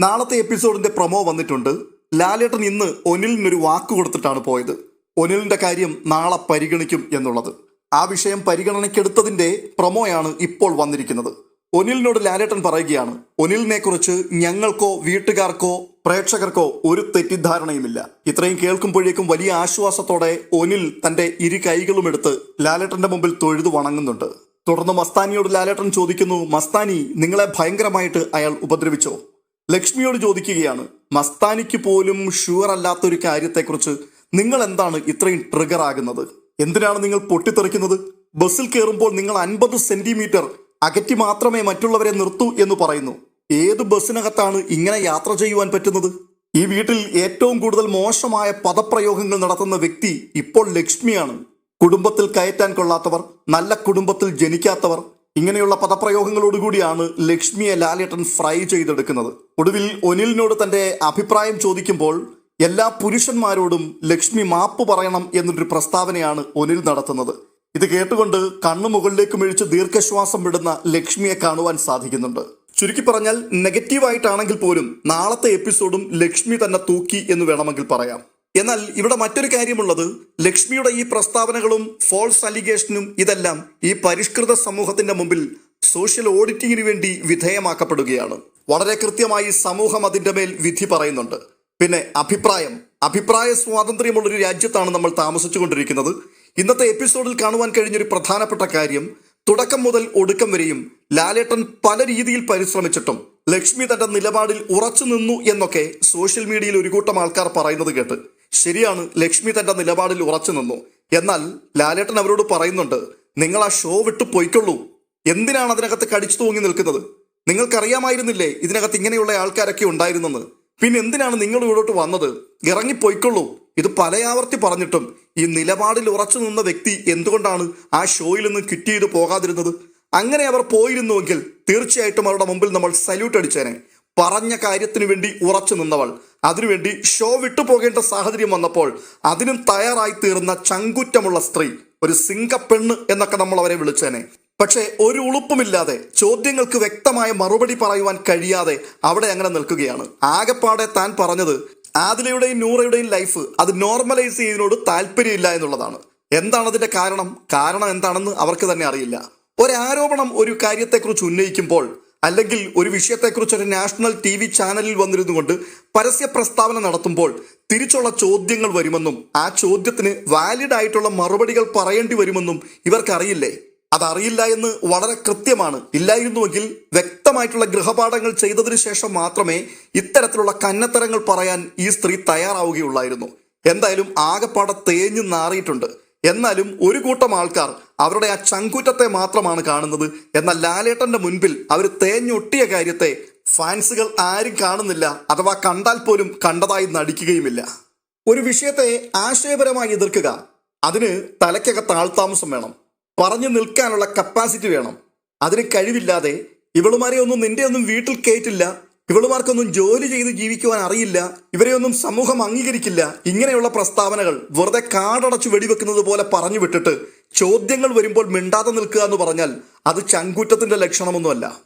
നാളത്തെ എപ്പിസോഡിന്റെ പ്രൊമോ വന്നിട്ടുണ്ട്. ലാലേട്ടൻ ഇന്ന് ഒനിലിനൊരു വാക്ക് കൊടുത്തിട്ടാണ് പോയത്. ഒനിലിന്റെ കാര്യം നാളെ പരിഗണിക്കും എന്നുള്ളത്. ആ വിഷയം പരിഗണനയ്ക്കെടുത്തതിന്റെ പ്രൊമോയാണ് ഇപ്പോൾ വന്നിരിക്കുന്നത്. ഒനിലിനോട് ലാലേട്ടൻ പറയുകയാണ് ഒനിലിനെ കുറിച്ച് ഞങ്ങൾക്കോ വീട്ടുകാർക്കോ പ്രേക്ഷകർക്കോ ഒരു തെറ്റിദ്ധാരണയുമില്ല. ഇത്രയും കേൾക്കുമ്പോഴേക്കും വലിയ ആശ്വാസത്തോടെ ഒനിൽ തന്റെ ഇരു കൈകളും എടുത്ത് ലാലേട്ടന്റെ മുമ്പിൽ തൊഴുതു വണങ്ങുന്നുണ്ട്. തുടർന്ന് മസ്താനിയോട് ലാലേട്ടൻ ചോദിക്കുന്നു മസ്താനി നിങ്ങളെ ഭയങ്കരമായിട്ട് അയാൾ ഉപദ്രവിച്ചോ? ലക്ഷ്മിയോട് ചോദിക്കുകയാണ് മസ്താനിക്ക് പോലും ഷുവർ അല്ലാത്ത ഒരു കാര്യത്തെക്കുറിച്ച് നിങ്ങൾ എന്താണ് ഇത്രയും ട്രിഗർ ആകുന്നത്? എന്തിനാണ് നിങ്ങൾ പൊട്ടിത്തെറിക്കുന്നത്? ബസ്സിൽ കയറുമ്പോൾ നിങ്ങൾ അൻപത് സെന്റിമീറ്റർ അകറ്റി മാത്രമേ മറ്റുള്ളവരെ നിർത്തൂ എന്ന് പറയുന്നു. ഏത് ബസ്സിനകത്താണ് ഇങ്ങനെ യാത്ര ചെയ്യുവാൻ പറ്റുന്നത്? ഈ വീട്ടിൽ ഏറ്റവും കൂടുതൽ മോശമായ പദപ്രയോഗങ്ങൾ നടത്തുന്ന വ്യക്തി ഇപ്പോൾ ലക്ഷ്മിയാണ്. കുടുംബത്തിൽ കയറ്റാൻ കൊള്ളാത്തവർ നല്ല കുടുംബത്തിൽ ജനിക്കാത്തവർ ഇങ്ങനെയുള്ള പദപ്രയോഗങ്ങളോടുകൂടിയാണ് ലക്ഷ്മിയെ ലാലേട്ടൻ ഫ്രൈ ചെയ്തെടുക്കുന്നത്. ഒടുവിൽ ഒനിലിനോട് തന്റെ അഭിപ്രായം ചോദിക്കുമ്പോൾ എല്ലാ പുരുഷന്മാരോടും ലക്ഷ്മി മാപ്പ് പറയണം എന്നൊരു പ്രസ്താവനയാണ് ഒനിൽ നടത്തുന്നത്. ഇത് കേട്ടുകൊണ്ട് കണ്ണു മുകളിലേക്ക് മിഴിച്ച് ദീർഘശ്വാസം വിടുന്ന ലക്ഷ്മിയെ കാണുവാൻ സാധിക്കുന്നുണ്ട്. ചുരുക്കി പറഞ്ഞാൽ നെഗറ്റീവായിട്ടാണെങ്കിൽ പോലും നാളത്തെ എപ്പിസോഡും ലക്ഷ്മി തന്നെ തൂക്കി എന്ന് വേണമെങ്കിൽ പറയാം. എന്നാൽ ഇവിടെ മറ്റൊരു കാര്യമുള്ളത് ലക്ഷ്മിയുടെ ഈ പ്രസ്താവനകളും ഫോൾസ് അലിഗേഷനും ഇതെല്ലാം ഈ പരിഷ്കൃത സമൂഹത്തിന്റെ മുമ്പിൽ സോഷ്യൽ ഓഡിറ്റിങ്ങിന് വേണ്ടി വിധേയമാക്കപ്പെടുകയാണ്. വളരെ കൃത്യമായി സമൂഹം അതിന്റെ മേൽ വിധി പറയുന്നുണ്ട്. പിന്നെ അഭിപ്രായം. അഭിപ്രായ സ്വാതന്ത്ര്യമുള്ളൊരു രാജ്യത്താണ് നമ്മൾ താമസിച്ചുകൊണ്ടിരിക്കുന്നത്. ഇന്നത്തെ എപ്പിസോഡിൽ കാണുവാൻ കഴിഞ്ഞൊരു പ്രധാനപ്പെട്ട കാര്യം തുടക്കം മുതൽ ഒടുക്കം വരെയും ലാലേട്ടൻ പല രീതിയിൽ പരിശ്രമിച്ചിട്ടും ലക്ഷ്മി തന്റെ നിലപാടിൽ ഉറച്ചു നിന്നു എന്നൊക്കെ സോഷ്യൽ മീഡിയയിൽ ഒരു കൂട്ടം ആൾക്കാർ പറയുന്നത് കേട്ട് ശരിയാണ് ലക്ഷ്മി തന്റെ നിലപാടിൽ ഉറച്ചു നിന്നു. എന്നാൽ ലാലേട്ടൻ അവരോട് പറയുന്നുണ്ട് നിങ്ങൾ ആ ഷോ വിട്ട് പൊയ്ക്കൊള്ളൂ. എന്തിനാണ് അതിനകത്ത് കടിച്ചു തൂങ്ങി നിൽക്കുന്നത്? നിങ്ങൾക്കറിയാമായിരുന്നില്ലേ ഇതിനകത്ത് ഇങ്ങനെയുള്ള ആൾക്കാരൊക്കെ ഉണ്ടായിരുന്നെന്ന്? പിന്നെ എന്തിനാണ് നിങ്ങൾ ഇവിടോട്ട് വന്നത്? ഇറങ്ങിപ്പോയിക്കൊള്ളൂ ഇത് പലയാവർത്തി പറഞ്ഞിട്ടും ഈ നിലപാടിൽ ഉറച്ചു നിന്ന വ്യക്തി എന്തുകൊണ്ടാണ് ആ ഷോയിൽ നിന്ന് ക്വിറ്റ് ചെയ്ത് പോകാതിരുന്നത്? അങ്ങനെ അവർ പോയിരുന്നുവെങ്കിൽ തീർച്ചയായിട്ടും അവരുടെ മുമ്പിൽ നമ്മൾ സല്യൂട്ട് അടിച്ചേനെ. പറഞ്ഞ കാര്യത്തിനു വേണ്ടി ഉറച്ചു നിന്നവൾ. അതിനുവേണ്ടി ഷോ വിട്ടു പോകേണ്ട സാഹചര്യം വന്നപ്പോൾ അതിനും തയ്യാറായി തീർന്ന ചങ്കുറ്റമുള്ള സ്ത്രീ ഒരു സിംഗപ്പെണ്ണ് എന്നൊക്കെ നമ്മൾ അവരെ വിളിച്ചേനെ. പക്ഷേ ഒരു ഉളുപ്പുമില്ലാതെ ചോദ്യങ്ങൾക്ക് വ്യക്തമായ മറുപടി പറയുവാൻ കഴിയാതെ അവിടെ അങ്ങനെ നിൽക്കുകയാണ്. ആകെപ്പാടെ താൻ പറഞ്ഞത് ആദിലയുടെയും നൂറയുടെയും ലൈഫ് അത് നോർമലൈസ് ചെയ്യുന്നതിനോട് താല്പര്യമില്ല എന്നുള്ളതാണ്. എന്താണ് അതിന്റെ കാരണം? കാരണം എന്താണെന്ന് അവർക്ക് തന്നെ അറിയില്ല. ഒരാരോപണം ഒരു കാര്യത്തെക്കുറിച്ച് ഉന്നയിക്കുമ്പോൾ അല്ലെങ്കിൽ ഒരു വിഷയത്തെക്കുറിച്ച് ഒരു നാഷണൽ ടി വി ചാനലിൽ വന്നിരുന്നു കൊണ്ട് പരസ്യ പ്രസ്താവന നടത്തുമ്പോൾ തിരിച്ചുള്ള ചോദ്യങ്ങൾ വരുമെന്നും ആ ചോദ്യത്തിന് വാലിഡ് ആയിട്ടുള്ള മറുപടികൾ പറയേണ്ടി വരുമെന്നും ഇവർക്കറിയില്ലേ? അതറിയില്ല എന്ന് വളരെ കൃത്യമാണ്. ഇല്ലായിരുന്നുവെങ്കിൽ വ്യക്തമായിട്ടുള്ള ഗൃഹപാഠങ്ങൾ ചെയ്തതിനു ശേഷം മാത്രമേ ഇത്തരത്തിലുള്ള കന്നത്തരങ്ങൾ പറയാൻ ഈ സ്ത്രീ തയ്യാറാവുകയുള്ളായിരുന്നു. എന്തായാലും ആകെപ്പാടെ തേഞ്ഞു നാറിയിട്ടുണ്ട്. എന്നാലും ഒരു കൂട്ടം ആൾക്കാർ അവരുടെ ആ ചങ്കുറ്റത്തെ മാത്രമാണ് കാണുന്നത്. എന്നാൽ ലാലേട്ടന്റെ മുൻപിൽ അവർ തേഞ്ഞൊട്ടിയ കാര്യത്തെ ഫാൻസുകൾ ആരും കാണുന്നില്ല. അഥവാ കണ്ടാൽ പോലും കണ്ടതായി നടിക്കുകയുമില്ല. ഒരു വിഷയത്തെ ആശയപരമായി എതിർക്കുക. അതിന് തലയ്ക്കകത്ത് ആൾതാമസം വേണം. പറഞ്ഞു നിൽക്കാനുള്ള കപ്പാസിറ്റി വേണം. അതിന് കഴിവില്ലാതെ ഇവളുമാരെ ഒന്നും നിന്റെ ഒന്നും വീട്ടിൽ കയറ്റില്ല ഇവളുമാർക്കൊന്നും ജോലി ചെയ്ത് ജീവിക്കുവാൻ അറിയില്ല. ഇവരെയൊന്നും സമൂഹം അംഗീകരിക്കില്ല. ഇങ്ങനെയുള്ള പ്രസ്താവനകൾ വെറുതെ കാടടച്ചു വെടിവെക്കുന്നത് പോലെ പറഞ്ഞു വിട്ടിട്ട് ചോദ്യങ്ങൾ വരുമ്പോൾ മിണ്ടാതെ നിൽക്കുക എന്ന് പറഞ്ഞാൽ അത് ചങ്കൂറ്റത്തിന്റെ ലക്ഷണമൊന്നുമല്ല.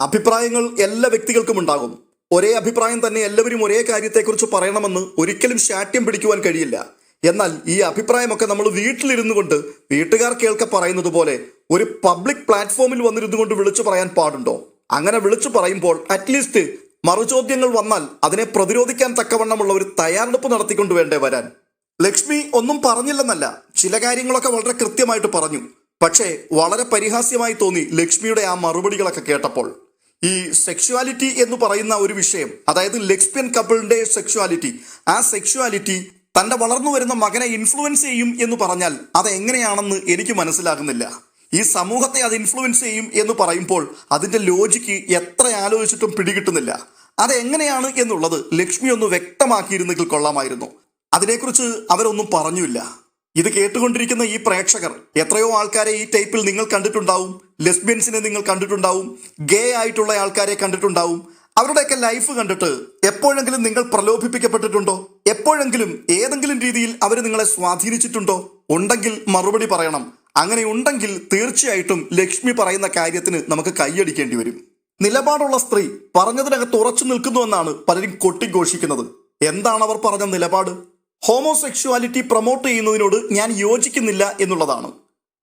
അഭിപ്രായങ്ങൾ എല്ലാ വ്യക്തികൾക്കും ഉണ്ടാകും. ഒരേ അഭിപ്രായം തന്നെ എല്ലാവരും ഒരേ കാര്യത്തെക്കുറിച്ച് പറയണമെന്ന് ഒരിക്കലും ശാഠ്യം പിടിക്കുവാൻ കഴിയില്ല. എന്നാൽ ഈ അഭിപ്രായമൊക്കെ നമ്മൾ വീട്ടിലിരുന്നു കൊണ്ട് വീട്ടുകാർ കേൾക്ക പറയുന്നത് പോലെ ഒരു പബ്ലിക് പ്ലാറ്റ്ഫോമിൽ വന്നിരുന്നു കൊണ്ട് വിളിച്ചു പറയാൻ പാടുണ്ടോ? അങ്ങനെ വിളിച്ചു പറയുമ്പോൾ അറ്റ്ലീസ്റ്റ് മറുചോദ്യങ്ങൾ വന്നാൽ അതിനെ പ്രതിരോധിക്കാൻ തക്കവണ്ണമുള്ള ഒരു തയ്യാറെടുപ്പ് നടത്തിക്കൊണ്ട് വേണ്ടേ വരാൻ. ലക്ഷ്മി ഒന്നും പറഞ്ഞില്ലെന്നല്ല ചില കാര്യങ്ങളൊക്കെ വളരെ കൃത്യമായിട്ട് പറഞ്ഞു. പക്ഷേ വളരെ പരിഹാസ്യമായി തോന്നി ലക്ഷ്മിയുടെ ആ മറുപടികളൊക്കെ കേട്ടപ്പോൾ. ഈ സെക്ഷുവാലിറ്റി എന്ന് പറയുന്ന ഒരു വിഷയം അതായത് ലെക്സ്പിയൻ കപ്പിളിന്റെ സെക്ഷുവാലിറ്റി ആ സെക്ഷുവാലിറ്റി തന്റെ വളർന്നു വരുന്ന മകനെ ഇൻഫ്ലുവൻസ് ചെയ്യും എന്ന് പറഞ്ഞാൽ അതെങ്ങനെയാണെന്ന് എനിക്ക് മനസ്സിലാകുന്നില്ല. ഈ സമൂഹത്തെ അത് ഇൻഫ്ലുവൻസ് ചെയ്യും എന്ന് പറയുമ്പോൾ അതിന്റെ ലോജിക്ക് എത്ര ആലോചിച്ചിട്ടും പിടികിട്ടുന്നില്ല. അതെങ്ങനെയാണ് എന്നുള്ളത് ലക്ഷ്മി ഒന്ന് വ്യക്തമാക്കിയിരുന്നെങ്കിൽ കൊള്ളാമായിരുന്നു. അതിനെക്കുറിച്ച് അവരൊന്നും പറഞ്ഞില്ല. ഇത് കേട്ടുകൊണ്ടിരിക്കുന്ന ഈ പ്രേക്ഷകർ എത്രയോ ആൾക്കാരെ ഈ ടൈപ്പിൽ നിങ്ങൾ കണ്ടിട്ടുണ്ടാവും ലെസ്ബിയൻസിനെ നിങ്ങൾ കണ്ടിട്ടുണ്ടാവും ഗേ ആയിട്ടുള്ള ആൾക്കാരെ കണ്ടിട്ടുണ്ടാവും. അവരുടെയൊക്കെ ലൈഫ് കണ്ടിട്ട് എപ്പോഴെങ്കിലും നിങ്ങൾ പ്രലോഭിപ്പിക്കപ്പെട്ടിട്ടുണ്ടോ? എപ്പോഴെങ്കിലും ഏതെങ്കിലും രീതിയിൽ അവർ നിങ്ങളെ സ്വാധീനിച്ചിട്ടുണ്ടോ? ഉണ്ടെങ്കിൽ മറുപടി പറയണം. അങ്ങനെ ഉണ്ടെങ്കിൽ തീർച്ചയായിട്ടും ലക്ഷ്മി പറയുന്ന കാര്യത്തിന് നമുക്ക് കൈയടിക്കേണ്ടി വരും. നിലപാടുള്ള സ്ത്രീ പറഞ്ഞതിനകത്ത് ഉറച്ചു നിൽക്കുന്നുവെന്നാണ് പലരും കൊട്ടിഘോഷിക്കുന്നത്. എന്താണ് അവർ പറഞ്ഞ നിലപാട്? ഹോമോസെക്ഷുവാലിറ്റി പ്രൊമോട്ട് ചെയ്യുന്നതിനോട് ഞാൻ യോജിക്കുന്നില്ല എന്നുള്ളതാണ്.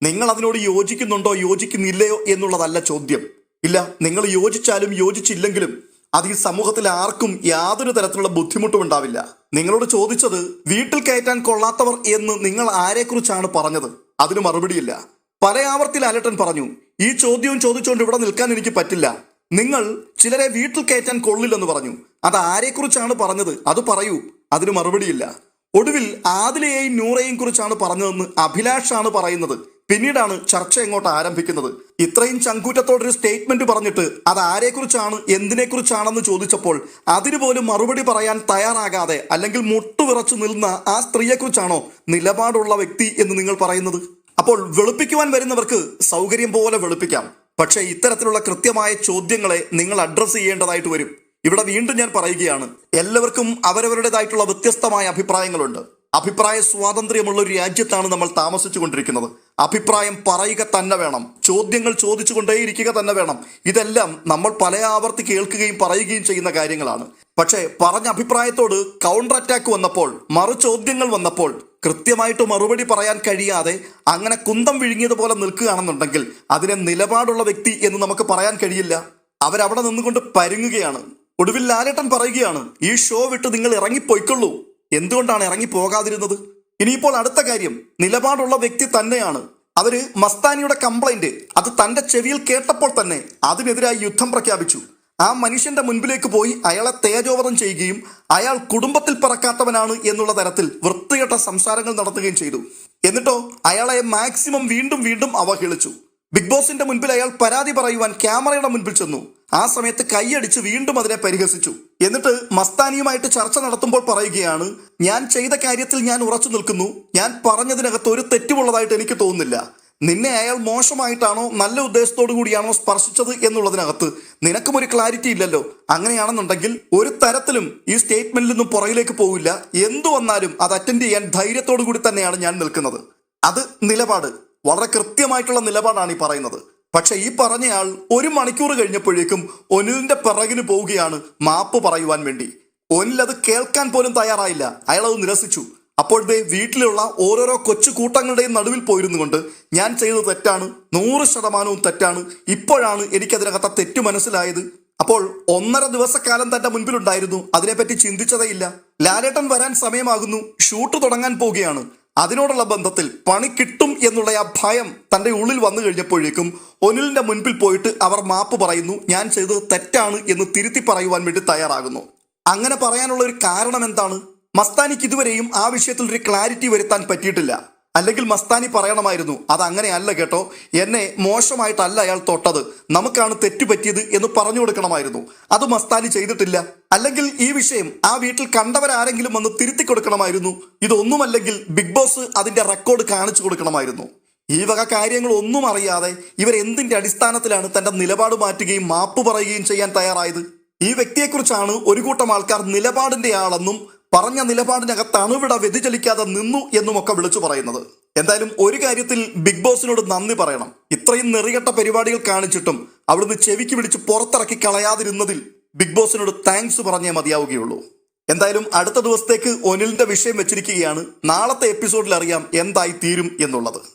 നിങ്ങൾ അതിനോട് യോജിക്കുന്നുണ്ടോ യോജിക്കുന്നില്ലയോ എന്നുള്ളതല്ല ചോദ്യം. ഇല്ല നിങ്ങൾ യോജിച്ചാലും യോജിച്ചില്ലെങ്കിലും അത് ഈ സമൂഹത്തിൽ ആർക്കും യാതൊരു തരത്തിലുള്ള ബുദ്ധിമുട്ടും ഉണ്ടാവില്ല. നിങ്ങളോട് ചോദിച്ചത് വീട്ടിൽ കയറ്റാൻ കൊള്ളാത്തവർ എന്ന് നിങ്ങൾ ആരെക്കുറിച്ചാണ് പറഞ്ഞത്? അതിന് മറുപടിയില്ല. പല ആവർത്തിൽ അലട്ടൻ പറഞ്ഞു ഈ ചോദ്യവും ചോദിച്ചുകൊണ്ട് ഇവിടെ നിൽക്കാൻ എനിക്ക് പറ്റില്ല. നിങ്ങൾ ചിലരെ വീട്ടിൽ കയറ്റാൻ കൊള്ളില്ലെന്ന് പറഞ്ഞു. അത് ആരെക്കുറിച്ചാണ് പറഞ്ഞത്? അത് പറയൂ. അതിന് മറുപടിയില്ല. ഒടുവിൽ ആദിലയെയും നൂറയെയും കുറിച്ചാണ് പറഞ്ഞതെന്ന് അഭിലാഷാണ് പറയുന്നത്. പിന്നീടാണ് ചർച്ച എങ്ങോട്ട് ആരംഭിക്കുന്നത്. ഇത്രയും ചങ്കൂറ്റത്തോടൊരു സ്റ്റേറ്റ്മെന്റ് പറഞ്ഞിട്ട് അത് ആരെക്കുറിച്ചാണ് എന്തിനെക്കുറിച്ചാണെന്ന് ചോദിച്ചപ്പോൾ അതിന് പോലും മറുപടി പറയാൻ തയ്യാറാകാതെ അല്ലെങ്കിൽ മുട്ടുവിറച്ചു നിൽന്ന ആ സ്ത്രീയെക്കുറിച്ചാണോ നിലപാടുള്ള വ്യക്തി എന്ന് നിങ്ങൾ പറയുന്നത്? അപ്പോൾ വെളുപ്പിക്കുവാൻ വരുന്നവർക്ക് സൗകര്യം പോലെ വെളുപ്പിക്കാം. പക്ഷേ ഇത്തരത്തിലുള്ള കൃത്യമായ ചോദ്യങ്ങളെ നിങ്ങൾ അഡ്രസ്സ് ചെയ്യേണ്ടതായിട്ട് വരും. ഇവിടെ വീണ്ടും ഞാൻ പറയുകയാണ് എല്ലാവർക്കും അവരവരുടേതായിട്ടുള്ള വ്യത്യസ്തമായ അഭിപ്രായങ്ങളുണ്ട്. അഭിപ്രായ സ്വാതന്ത്ര്യമുള്ള ഒരു രാജ്യത്താണ് നമ്മൾ താമസിച്ചു കൊണ്ടിരിക്കുന്നത്. അഭിപ്രായം പറയുക തന്നെ വേണം. ചോദ്യങ്ങൾ ചോദിച്ചുകൊണ്ടേയിരിക്കുക തന്നെ വേണം. ഇതെല്ലാം നമ്മൾ പല ആവർത്തി കേൾക്കുകയും പറയുകയും ചെയ്യുന്ന കാര്യങ്ങളാണ്. പക്ഷേ പറഞ്ഞ അഭിപ്രായത്തോട് കൗണ്ടർ അറ്റാക്ക് വന്നപ്പോൾ മറു ചോദ്യങ്ങൾ വന്നപ്പോൾ കൃത്യമായിട്ട് മറുപടി പറയാൻ കഴിയാതെ അങ്ങനെ കുന്തം വിഴുങ്ങിയതുപോലെ നിൽക്കുകയാണെന്നുണ്ടെങ്കിൽ അതിനെ നിലപാടുള്ള വ്യക്തി എന്ന് നമുക്ക് പറയാൻ കഴിയില്ല. അവരവിടെ നിന്നുകൊണ്ട് പരുങ്ങുകയാണ്. ഒടുവിൽ ലാലേട്ടൻ പറയുകയാണ് ഈ ഷോ വിട്ട് നിങ്ങൾ ഇറങ്ങിപ്പോയിക്കൊള്ളൂ. എന്തുകൊണ്ടാണ് ഇറങ്ങി പോകാതിരുന്നത്? ഇനിയിപ്പോൾ അടുത്ത കാര്യം നിലപാടുള്ള വ്യക്തി തന്നെയാണ്. അവർ മസ്താനിയുടെ കംപ്ലൈന്റ് അത് തന്റെ ചെവിയിൽ കേട്ടപ്പോൾ തന്നെ അതിനെതിരായി യുദ്ധം പ്രഖ്യാപിച്ചു. ആ മനുഷ്യന്റെ മുൻപിലേക്ക് പോയി അയാളെ തേജോവധം ചെയ്യുകയും അയാൾ കുടുംബത്തിൽ പറക്കാത്തവനാണ് എന്നുള്ള തരത്തിൽ വൃത്തികെട്ട സംസാരങ്ങൾ നടത്തുകയും ചെയ്തു. എന്നിട്ടോ അയാളെ മാക്സിമം വീണ്ടും വീണ്ടും അവഹേളിച്ചു. ബിഗ് ബോസിന്റെ മുൻപിൽ അയാൾ പരാതി പറയുവാൻ ക്യാമറയുടെ മുൻപിൽ ചെന്നു. ആ സമയത്ത് കൈയടിച്ച് വീണ്ടും അതിനെ പരിഹസിച്ചു. എന്നിട്ട് മസ്താനിയുമായിട്ട് ചർച്ച നടത്തുമ്പോൾ പറയുകയാണ് ഞാൻ ചെയ്ത കാര്യത്തിൽ ഞാൻ ഉറച്ചു നിൽക്കുന്നു. ഞാൻ പറഞ്ഞതിനകത്ത് ഒരു തെറ്റുമുള്ളതായിട്ട് എനിക്ക് തോന്നുന്നില്ല. നിന്നെ അയാൾ മോശമായിട്ടാണോ നല്ല ഉദ്ദേശത്തോടു കൂടിയാണോ സ്പർശിച്ചത് എന്നുള്ളതിനകത്ത് നിനക്കും ഒരു ക്ലാരിറ്റി ഇല്ലല്ലോ. അങ്ങനെയാണെന്നുണ്ടെങ്കിൽ ഒരു തരത്തിലും ഈ സ്റ്റേറ്റ്മെന്റിൽ നിന്നും പുറകിലേക്ക് പോവില്ല. എന്തു വന്നാലും അത് അറ്റൻഡ് ചെയ്യാൻ ധൈര്യത്തോടു കൂടി തന്നെയാണ് ഞാൻ നിൽക്കുന്നത്. അത് നിലപാട്. വളരെ കൃത്യമായിട്ടുള്ള നിലപാടാണ് ഈ പറയുന്നത്. പക്ഷെ ഈ പറഞ്ഞയാൾ ഒരു മണിക്കൂർ കഴിഞ്ഞപ്പോഴേക്കും ഒനുവിന്റെ പിറകിന് പോവുകയാണ് മാപ്പ് പറയുവാൻ വേണ്ടി. ഒനിൽ അത് കേൾക്കാൻ പോലും തയ്യാറായില്ല. അയാൾ അത് നിരസിച്ചു. അപ്പോഴത്തെ വീട്ടിലുള്ള ഓരോരോ കൊച്ചു കൂട്ടങ്ങളുടെയും നടുവിൽ പോയിരുന്നു കൊണ്ട് ഞാൻ ചെയ്തത് തെറ്റാണ് നൂറ് ശതമാനവും തെറ്റാണ് ഇപ്പോഴാണ് എനിക്കതിനകത്ത് തെറ്റു മനസ്സിലായത്. അപ്പോൾ ഒന്നര ദിവസക്കാലം തന്റെ മുൻപിലുണ്ടായിരുന്നു അതിനെപ്പറ്റി ചിന്തിച്ചതേയില്ല. ലാലേട്ടൻ വരാൻ സമയമാകുന്നു ഷൂട്ട് തുടങ്ങാൻ പോവുകയാണ്. അതിനോടുള്ള ബന്ധത്തിൽ പണി കിട്ടും എന്നുള്ള ആ ഭയം തന്റെ ഉള്ളിൽ വന്നു കഴിഞ്ഞപ്പോഴേക്കും ഒനിലിന്റെ മുൻപിൽ പോയിട്ട് അവർ മാപ്പ് പറയുന്നു ഞാൻ ചെയ്തത് തെറ്റാണ് എന്ന് തിരുത്തി പറയുവാൻ വേണ്ടി തയ്യാറാകുന്നു. അങ്ങനെ പറയാനുള്ള ഒരു കാരണം എന്താണ്? മസ്താനിക്ക് ഇതുവരെയും ആ വിഷയത്തിൽ ഒരു ക്ലാരിറ്റി വരുത്താൻ പറ്റിയിട്ടില്ല. അല്ലെങ്കിൽ മസ്താനി പറയണമായിരുന്നു അത് അങ്ങനെയല്ല കേട്ടോ എന്നെ മോശമായിട്ടല്ല അയാൾ തൊട്ടത് നമുക്കാണ് തെറ്റ് പറ്റിയത് എന്ന് പറഞ്ഞു കൊടുക്കണമായിരുന്നു. അത് മസ്താനി ചെയ്തിട്ടില്ല. അല്ലെങ്കിൽ ഈ വിഷയം ആ വീട്ടിൽ കണ്ടവരാരെങ്കിലും വന്ന് തിരുത്തി കൊടുക്കണമായിരുന്നു. ഇതൊന്നുമല്ലെങ്കിൽ ബിഗ് ബോസ് അതിന്റെ റെക്കോർഡ് കാണിച്ചു കൊടുക്കണമായിരുന്നു. ഈ വക കാര്യങ്ങൾ ഒന്നും അറിയാതെ ഇവർ എന്തിന്റെ അടിസ്ഥാനത്തിലാണ് തന്റെ നിലപാട് മാറ്റുകയും മാപ്പ് പറയുകയും ചെയ്യാൻ തയ്യാറായത്? ഈ വ്യക്തിയെക്കുറിച്ചാണ് ഒരു കൂട്ടം ആൾക്കാർ നിലപാടിന്റെ ആളെന്നും പറഞ്ഞ നിലപാടിനകത്ത് അണുവിട വ്യതിചലിക്കാതെ നിന്നു എന്നുമൊക്കെ വിളിച്ചു പറയുന്നത്. എന്തായാലും ഒരു കാര്യത്തിൽ ബിഗ് ബോസിനോട് നന്ദി പറയണം. ഇത്രയും നെറികെട്ട പരിപാടികൾ കാണിച്ചിട്ടും അവിടുന്ന് ചെവിക്ക് പിടിച്ച് പുറത്തിറക്കി കളയാതിരുന്നതിൽ ബിഗ് ബോസിനോട് താങ്ക്സ് പറഞ്ഞേ മതിയാവുകയുള്ളൂ. എന്തായാലും അടുത്ത ദിവസത്തേക്ക് ഒനിലിന്റെ വിഷയം വെച്ചിരിക്കുകയാണ്. നാളത്തെ എപ്പിസോഡിൽ അറിയാം എന്തായി തീരും എന്നുള്ളത്.